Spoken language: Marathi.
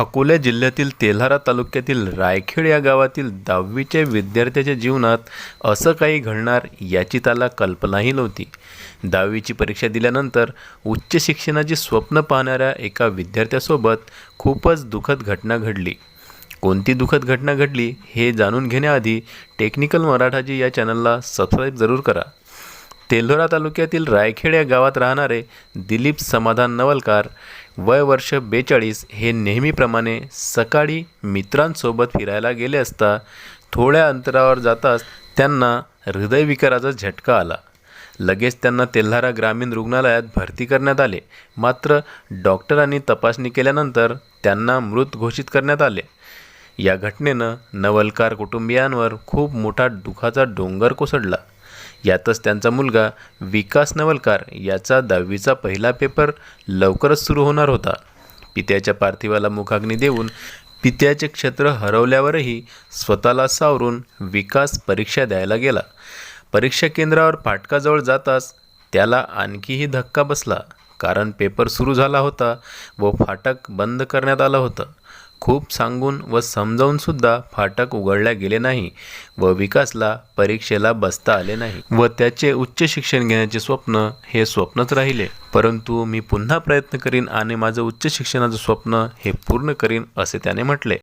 अकोला जिल्ह्यातील तेल्हारा तालुक्यातील रायखेड या गावातील दहावीच्या विद्यार्थ्याच्या जीवनात असं काही घडणार याची त्याला कल्पनाही नव्हती. दहावीची परीक्षा दिल्यानंतर उच्च शिक्षणाची स्वप्न पाहणाऱ्या एका विद्यार्थ्यासोबत खूपच दुःखद घटना घडली. कोणती दुःखद घटना घडली हे जाणून घेण्याआधी टेक्निकल मराठाजी या चॅनलला सबस्क्राईब जरूर करा. तेल्होरा तालुक्यातील रायखेड या गावात राहणारे दिलीप समाधान नवलकार वय वर्ष बेचाळीस हे नेहमीप्रमाणे सकाळी मित्रांसोबत फिरायला गेले असता थोड्या अंतरावर जाताच त्यांना हृदयविकाराचा झटका आला. लगेच त्यांना तेल्हारा ग्रामीण रुग्णालयात भरती करण्यात आले. मात्र डॉक्टरांनी तपासणी केल्यानंतर त्यांना मृत घोषित करण्यात आले. या घटनेनं नवलकार कुटुंबियांवर खूप मोठा दुखाचा डोंगर कोसळला. यातच त्यांचा मुलगा विकास नवलकार याचा दहावीचा पहिला पेपर लवकरच सुरू होणार होता. पित्याच्या पार्थिवाला मुखाग्नी देऊन पित्याचे क्षेत्र हरवल्यावरही स्वतःला सावरून विकास परीक्षा द्यायला गेला. परीक्षा केंद्रावर फाटकाजवळ जाताच त्याला आणखीही धक्का बसला. कारण पेपर सुरू झाला होता व फाटक बंद करण्यात आलं होतं. खूप सांगून व समजावूनसुद्धा फाटक उघडल्या गेले नाही व विकासला परीक्षेला बसता आले नाही व त्याचे उच्च शिक्षण घेण्याचे स्वप्न हे स्वप्नच राहिले. परंतु मी पुन्हा प्रयत्न करीन आणि माझं उच्च शिक्षणाचं स्वप्न हे पूर्ण करीन असे त्याने म्हटले.